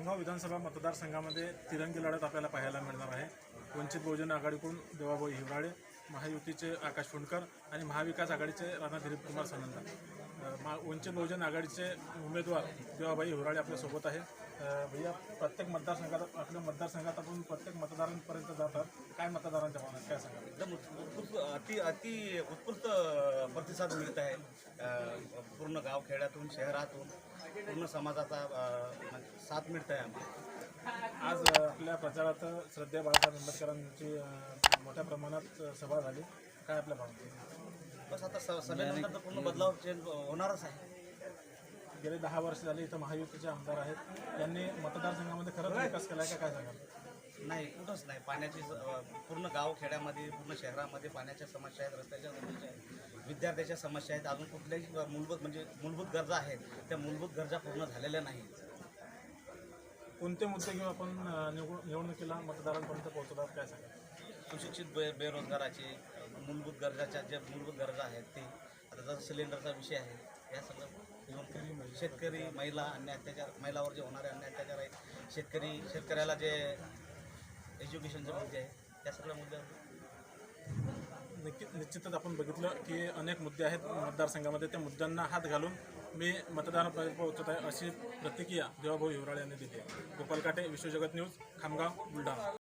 खामगाव विधानसभा मतदारसंघामध्ये तिरंगी लढत आपल्याला पाहायला मिळणार आहे. वंचित बहुजन आघाडीकडून देवाभाऊ हिवराळे महायुतीचे आकाश फुंडकर आणि महाविकास आघाडीचे राणा दिलीप कुमार सनंदा. मा वंचित बहुजन आघाडीचे उमेदवार देवाबाई हिवराळे आपल्यासोबत आहे भैया प्रत्येक मतदारसंघात आपल्या मतदारसंघात आपण प्रत्येक मतदारांपर्यंत जातात. काय मतदारांच्या भावना आहेत? काय सांगाल एकदम उत्स्फूर्त अति अति उत्स्फूर्त प्रतिसाद मिळत आहे. पूर्ण गावखेड्यातून शहरातून पूर्ण समाजाचा साथ मिळत आहे आम्हाला. आज आपल्या प्रचारात श्रद्धेय बाळासाहेब आंबेडकरांची मोठ्या प्रमाणात सभा झाली. काय आपल्या भावना? सभेनंतर तर पूर्ण बदलाव चेंज होणारच आहे. गेले दहा वर्ष झाले इथं महायुतीचे आमदार आहेत. त्यांनी मतदारसंघामध्ये खरंच विकास केला आहे का काय सांगाल? नाही कुठंच नाही. पाण्याची स- अ, पूर्ण गाव खेड्यामध्ये पूर्ण शहरामध्ये पाण्याच्या समस्या आहेत रस्त्याच्या समस्या आहेत विद्यार्थ्याच्या समस्या आहेत. अजून कुठल्याही मूलभूत म्हणजे मूलभूत गरजा आहेत त्या मूलभूत गरजा पूर्ण झालेल्या नाहीत. कोणते मुद्दे घेऊन आपण अ, निवड निवडणुकीला मतदारांपर्यंत पोहोचतात काय सांगाल? सुशिक्षित बे बेरोजगाराची मूलभूत गरजाच्या ज्या मूलभूत गरजा आहेत ते आता जसं सिलेंडरचा विषय आहे या सगळं शेतकरी महिला. अन्य अत्याचार महिलावर जे होणारे अन्य अत्याचार आहेत शेतकरी शेतकऱ्याला जे एज्युकेशनचे मुद्दे आहेत त्या सगळ्या मुद्द्यावर नक्की निश्चितच आपण बघितलं की अनेक मुद्दे आहेत मतदारसंघामध्ये. त्या मुद्द्यांना हात घालून मी मतदारांपर्यंत पोहोचत आहे अशी प्रतिक्रिया देवाभाऊ हिवराळे यांनी दिली आहे. गोपाल काटे विश्वजगत न्यूज खामगाव बुलढाणा.